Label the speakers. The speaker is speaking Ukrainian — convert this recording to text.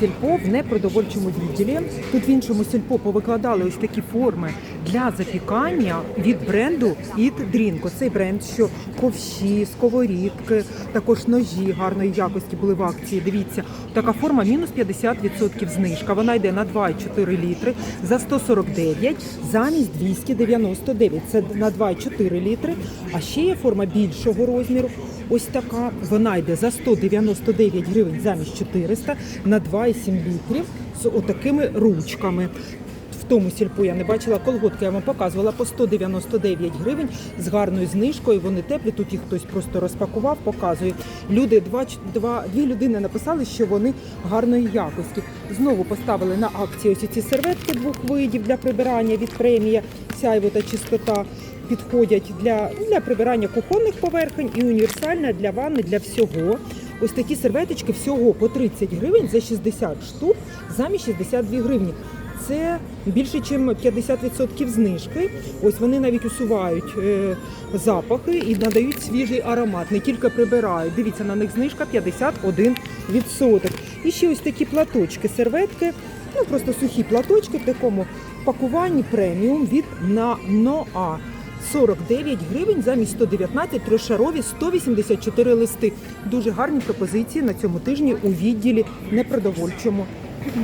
Speaker 1: сільпо в непродовольчому відділі. Тут в іншому сільпо повикладали ось такі форми для запікання від бренду Eat Drink. Цей бренд, що ковші, сковорідки, також ножі гарної якості були в акції. Дивіться, така форма мінус 50% знижка. Вона йде на 2,4 літри за 149 замість 299. Це на 2,4 літри. А ще є форма більшого розміру. Ось така. Вона йде за 199 гривень замість 400 на 2,7 літрів з отакими ручками. Тому сільпу я не бачила колготки, я вам показувала по 199 гривень з гарною знижкою. Вони теплі. Тут їх хтось просто розпакував, показує. Люди, два, два, дві людини написали, що вони гарної якості. Знову поставили на акції ось ці серветки двох видів для прибирання від премія, сяйво та чистота. Підходять для, для прибирання кухонних поверхень і універсальна для ванни, для всього. Ось такі серветочки всього по 30 гривень за 60 штук замість 62 гривні. Це більше, ніж 50% знижки. Ось вони навіть усувають е, запахи і надають свіжий аромат, не тільки прибирають. Дивіться, на них знижка 51%. І ще ось такі платочки, серветки, ну просто сухі платочки в такому пакуванні преміум від на Ноа. 49 гривень замість 119 трьошарові 184 листи. Дуже гарні пропозиції на цьому тижні у відділі непродовольчому.